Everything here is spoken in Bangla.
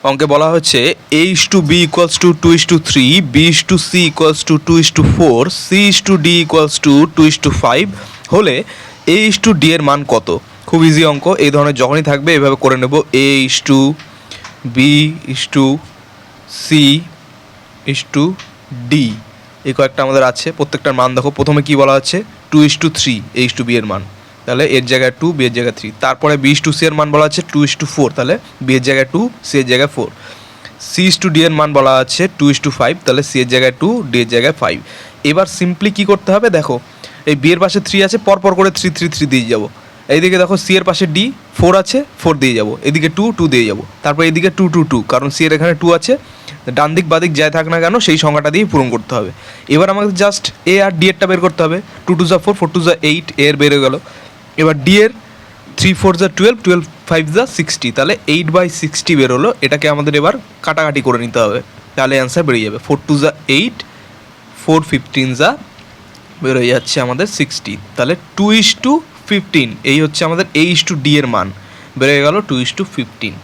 অঙ্কে বলা হচ্ছে A is to B equals to two is to three B is to C equals to two is to four C is to D equals to two is to five হলে এ ইস টু ডি এর মান কত খুব ইজি অঙ্ক এই ধরনের যখনই থাকবে এভাবে করে নেব A is to B is to C is to D এই কয়েকটা আমাদের আছে প্রত্যেকটার মান দেখো প্রথমে কি বলা হচ্ছে two is to three A is to B এর মান তাহলে এর জায়গায় টু বি এর জায়গায় থ্রি তারপরে বি টু সি এর মান বলা আছে টু ইস টু ফোর তাহলে বি এর জায়গায় টু সি এর জায়গায় four C is to D এর মান বলা আছে টু ইস টু ফাইভ তাহলে সি এর জায়গায় টু ডি এর জায়গায় ফাইভ এবার সিম্পলি কী করতে হবে? দেখো, এই বি এর পাশে থ্রি আছে, পরপর করে থ্রি থ্রি থ্রি দিয়ে যাব। এইদিকে দেখো সি এর পাশে ডি ফোর আছে ফোর দিয়ে যাব। এদিকে টু টু দিয়ে যাব। তারপর এদিকে টু টু টু কারণ সি এর এখানে টু আছে, ডান দিক বাদিক যাই থাক না কেন, সেই সংখ্যাটা দিয়েই পূরণ করতে হবে। এবার আমাকে জাস্ট এ আর ডি এরটা বের করতে হবে। টু টু জা ফোর ফোর টু জা এইট এর বেড়ে গেল। এবার ডি এর থ্রি ফোর জা টুয়েলভ টুয়েলভ ফাইভ জা সিক্সটি তাহলে এইট বাই সিক্সটি বেরোলো, এটাকে আমাদের এবার কাটাকাটি করে নিতে হবে। তাহলে অ্যান্সার বেরিয়ে যাবে। ফোর টু জা এইট ফোর ফিফটিন জা বেরোয় যাচ্ছে আমাদের সিক্সটি তাহলে টু ইস টু ফিফটিন এই হচ্ছে আমাদের ইস টু ডি এর মান। বেরোয় গেল টু ইস টু ফিফটিন